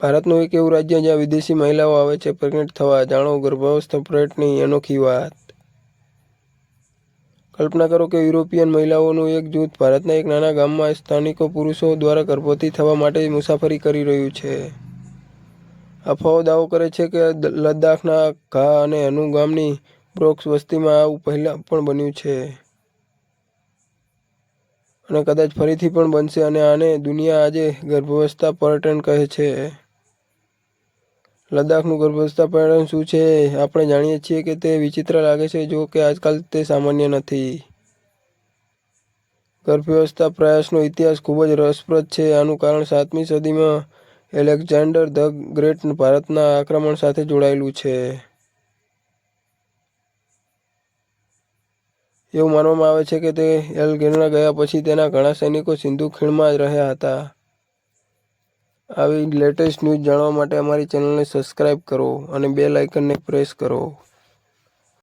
ભારતનું એક એવું રાજ્ય જ્યાં વિદેશી મહિલાઓ આવે છે પ્રેગ્નેન્ટ થવા જાણો ગર્ભાવસ્થ ઓપરેટની અનોખી વાત. કલ્પના કરો કે યુરોપિયન મહિલાઓનું એક જૂથ ભારતના એક નાના ગામમાં સ્થાનિકો પુરુષો દ્વારા ગર્ભવતી થવા માટે મુસાફરી કરી રહ્યું છે. અફવાઓ દાવો કરે છે કે લદ્દાખના ઘા અને અનુ ગામની બ્રોક્સ વસ્તીમાં આવું પહેલાં પણ બન્યું છે. અને કદાચ ફરીથી પણ બનશે અને આને દુનિયા આજે ગર્ભાવસ્થા પર્યટન કહે છે. લદ્દાખનું ગર્ભાવસ્થા પરિણામ શું છે? આપણે જાણીએ છીએ કે તે વિચિત્ર લાગે છે, જો કે આજકાલ તે સામાન્ય નથી. ગર્ભાવસ્થા પ્રયાસનો ઇતિહાસ ખૂબ જ રસપ્રદ છે. આનું કારણ સાતમી સદીમાં એલેક્ઝાન્ડર ધ ગ્રેટ ભારતના આક્રમણ સાથે જોડાયેલું છે. એવું માનવામાં આવે છે કે તે એલગેરના ગયા પછી તેના ઘણા સૈનિકો સિંધુ ખીણમાં જ રહ્યા હતા. આવી લેટેસ્ટ ન્યૂઝ જાણવા માટે અમારી ચેનલને સબસ્ક્રાઇબ કરો અને બેલ આઇકનને પ્રેસ કરો.